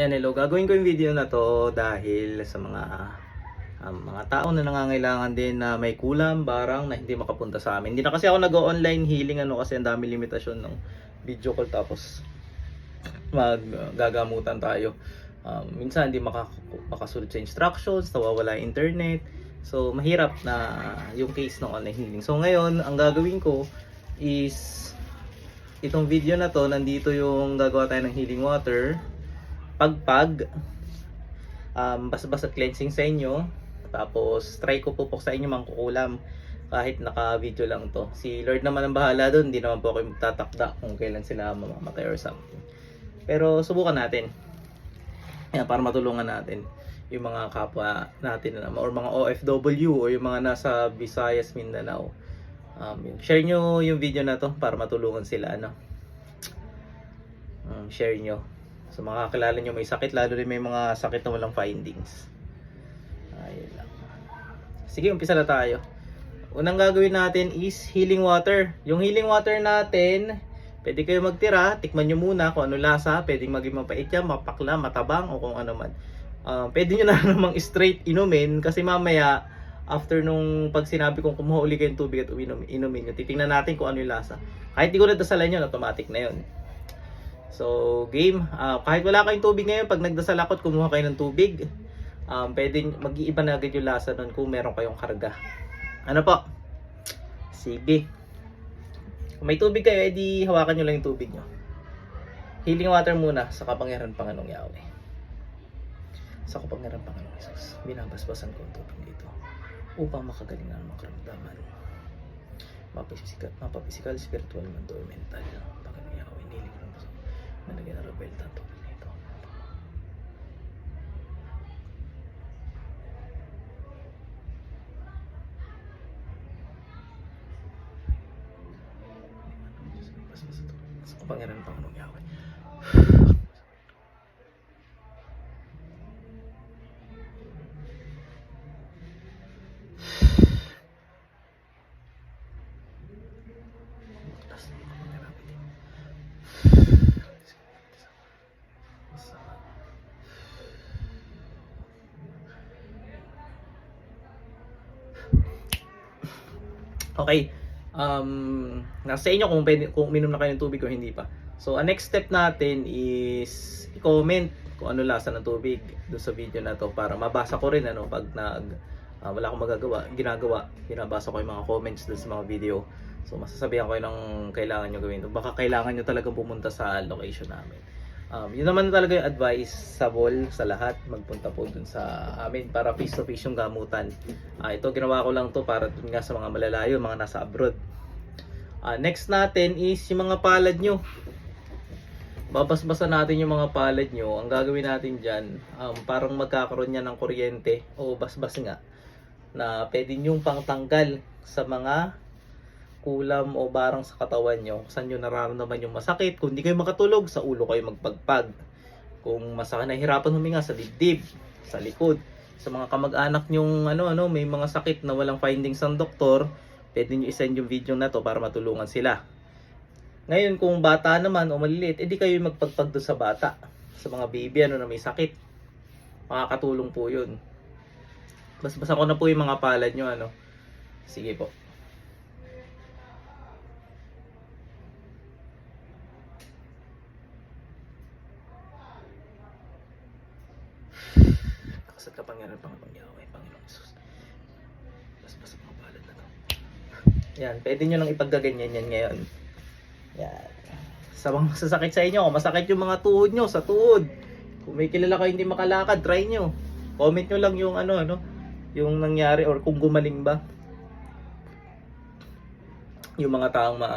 Ayan, hello. Gagawin ko yung video na to dahil sa mga um, mga tao na nangangailangan din na may kulam, barang na hindi makapunta sa amin. Hindi na kasi ako nag-online healing ano kasi ang dami limitasyon ng video call tapos maggagamutan tayo. Um, minsan hindi maka, sa instructions, nawawala internet. So mahirap na yung case ng online healing. So ngayon, ang gagawin ko is itong video na to, nandito yung gagawa tayo ng healing water pagpag um, bas-bas at cleansing sa inyo. Tapos try ko pupok sa inyo mangkukulam kahit naka-video lang to. Si Lord naman ang bahala doon hindi naman po ako magtatakda kung kailan sila mamamatay or something. Pero subukan natin. Yan, para matulungan natin yung mga kapwa natin na, or mga OFW o yung mga nasa Visayas, Mindanao. Um, share nyo yung video na to para matulungan sila ano? Um, share nyo sa mga kakilala nyo may sakit, lalo rin may mga sakit na walang findings. Ayun lang. Sige, umpisa na tayo. Unang gagawin natin is healing water. Yung healing water natin, pwede kayo magtira, tikman nyo muna kung ano lasa, pwedeng maging mapait yan, mapakla, matabang, o kung ano man. Uh, pwede nyo na namang straight inumin kasi mamaya, after nung pag sinabi kong kumuha uli kayong tubig at uminom, inumin nyo, titingnan natin kung ano yung lasa. Kahit di ko na dasalan yun, automatic na yun. So, game. Ah, kahit wala kayong tubig ngayon, pag nagdasal ako at kumuha kayo ng tubig, um, pwede mag-iiba na agad yung lasa nun kung meron kayong karga. Ano po? Sige. Kung may tubig kayo, edi hawakan nyo lang yung tubig nyo. Healing water muna sa kapangyarihan ng Panginoong Yahweh. Sa kapangyarihan ng Panginoong Jesus, binabasbasan ko ang tubig dito upang makagaling ang mga karamdaman. Mapapisikal, spiritual, or mental. Na rebel tanto nito. Sa ng Panginoong Yahweh. Okay. Um, nasa inyo kung, kung uminom na kayo ng tubig o hindi pa. So, ang next step natin is i-comment kung ano lasa ng tubig doon sa video na to para mabasa ko rin ano pag nag ah, wala akong magagawa, ginagawa, binabasa ko yung mga comments doon sa mga video. So masasabihan ko yun ng kailangan nyo gawin. Baka kailangan nyo talagang pumunta sa location namin. Um, yun naman talaga yung advice sa ball sa lahat. Magpunta po dun sa amin para face to face yung gamutan. Ah, ito ginawa ko lang to para dun nga sa mga malalayo, mga nasa abroad. Ah, next natin is yung mga palad nyo. Babasbasan natin yung mga palad nyo. Ang gagawin natin dyan, um, parang magkakaroon yan ng kuryente o basbas nga na pwede nyong pangtanggal sa mga kulam o barang sa katawan nyo. Saan nyo nararamdaman yung masakit. Kung hindi kayo makatulog, sa ulo kayo magpagpag. Kung masakit nahihirapan huminga sa dibdib, sa likod. Sa mga kamag-anak nyong ano, ano, may mga sakit na walang findings ng doktor, pwede nyo isend yung video na to para matulungan sila. Ngayon, kung bata naman o maliliit, edi kayo yung magpagpag doon sa bata. Sa mga baby ano, na may sakit. Makakatulong po yun. Bas-basa ko na po yung mga palad nyo. Ano. Sige po. Nakasat ka pangyarihan ng Panginoong Yahweh, Panginoong Jesus. Bas-basa mga palad na to. Yan, pwede nyo lang ipaggaganyan yan ngayon. Yan. Sa mga sasakit sa inyo, masakit yung mga tuhod nyo, sa tuhod. Kung may kilala kayo hindi makalakad, try nyo. Comment nyo lang yung ano, ano, yung nangyari or kung gumaling ba. Yung mga taong ma,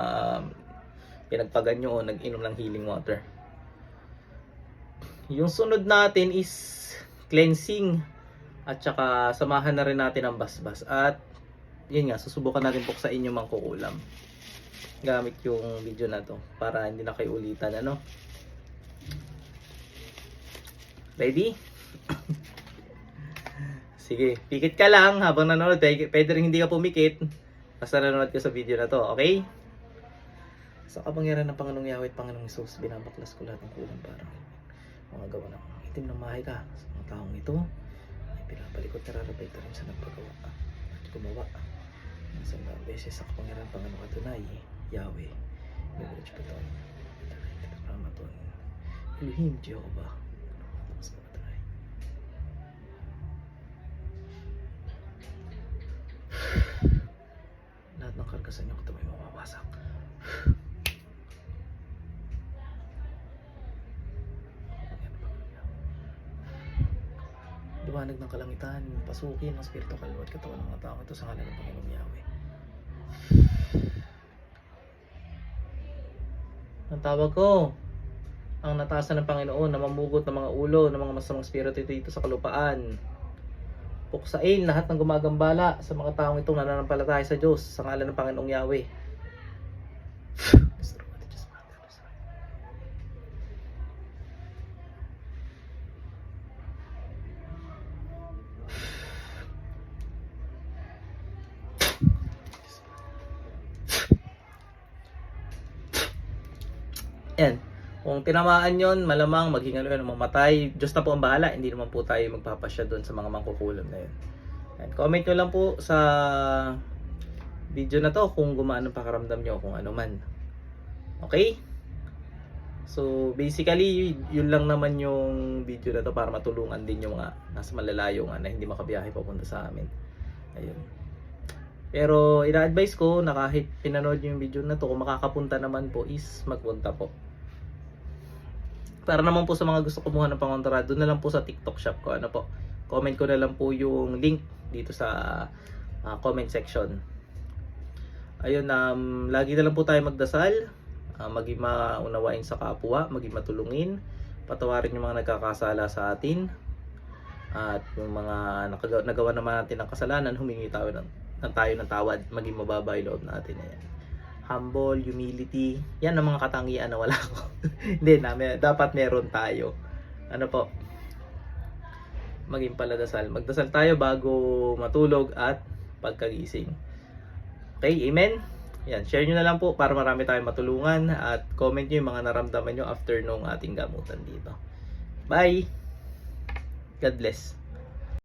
pinagpagan nyo o nag-inom ng healing water. Yung sunod natin is cleansing. At saka samahan na rin natin ang basbas. At yun nga susubukan natin buksain yung mangkukulam gamit yung video na to para hindi na kayo ulitan ano? Ready? Sige pikit ka lang habang nanonood. Pwede, rin hindi ka pumikit. Basta nanonood ka sa video na to okay? Sa kapangyarihan ng Panginoong Yahweh at Panginoong Jesus binabaklas ko lahat ng kulang para mga gawa ng itim ng mahika sa mga taong ito ay pinapalikot nararabay ka rin sa nagpagawa at gumawa ng sandang beses sa kapangyarihan Panginoon katunay Yahweh. Leverage pa ito Ramaton Elohim Jehovah Liwanag ng kalangitan, pasukin ang spirito kaluluwa at katawan ng tao ito sa ngalan ng Panginoong Yahweh. Ang tawag ko, ang nataasan ng Panginoon na mamugot ng mga ulo ng mga masamang spirito dito sa kalupaan. Puksain lahat ng gumagambala sa mga taong itong nananampalataya sa Diyos sa ngalan ng Panginoong Yahweh. Yan. Kung tinamaan yon malamang maghingalo yan mamatay. Diyos na po ang bahala. Hindi naman po tayo magpapasya doon sa mga mangkukulam na yun. Yan. Comment nyo lang po sa video na to kung gumaan ang pakaramdam nyo kung ano man. Okay? So, basically, yun lang naman yung video na to para matulungan din yung mga nasa malalayo nga na hindi makabiyahe papunta sa amin. Ayun. Pero ina-advise ko na kahit pinanood nyo yung video na to, kung makakapunta naman po is magpunta po. Para naman po sa mga gusto kumuha ng pangontra, doon na lang po sa TikTok shop ko. Ano po, comment ko na lang po yung link dito sa ah, comment section. Ayun, um, lagi na lang po tayo magdasal, ah, maging maunawain sa kapwa, maging matulungin, patawarin yung mga nagkakasala sa atin, at yung mga nagawa naman natin ng kasalanan, humingi tayo ng, ng tayo ng tawad, maging mababa yung loob natin. Ayan. Humble, humility, yan ang mga katangian na wala ko. Hindi, namin, dapat meron tayo. Ano po? Maging paladasal. Magdasal tayo bago matulog at pagkagising. Okay, amen? Yan, share nyo na lang po para marami tayong matulungan at comment nyo yung mga naramdaman nyo after nung ating gamutan dito. Bye! God bless.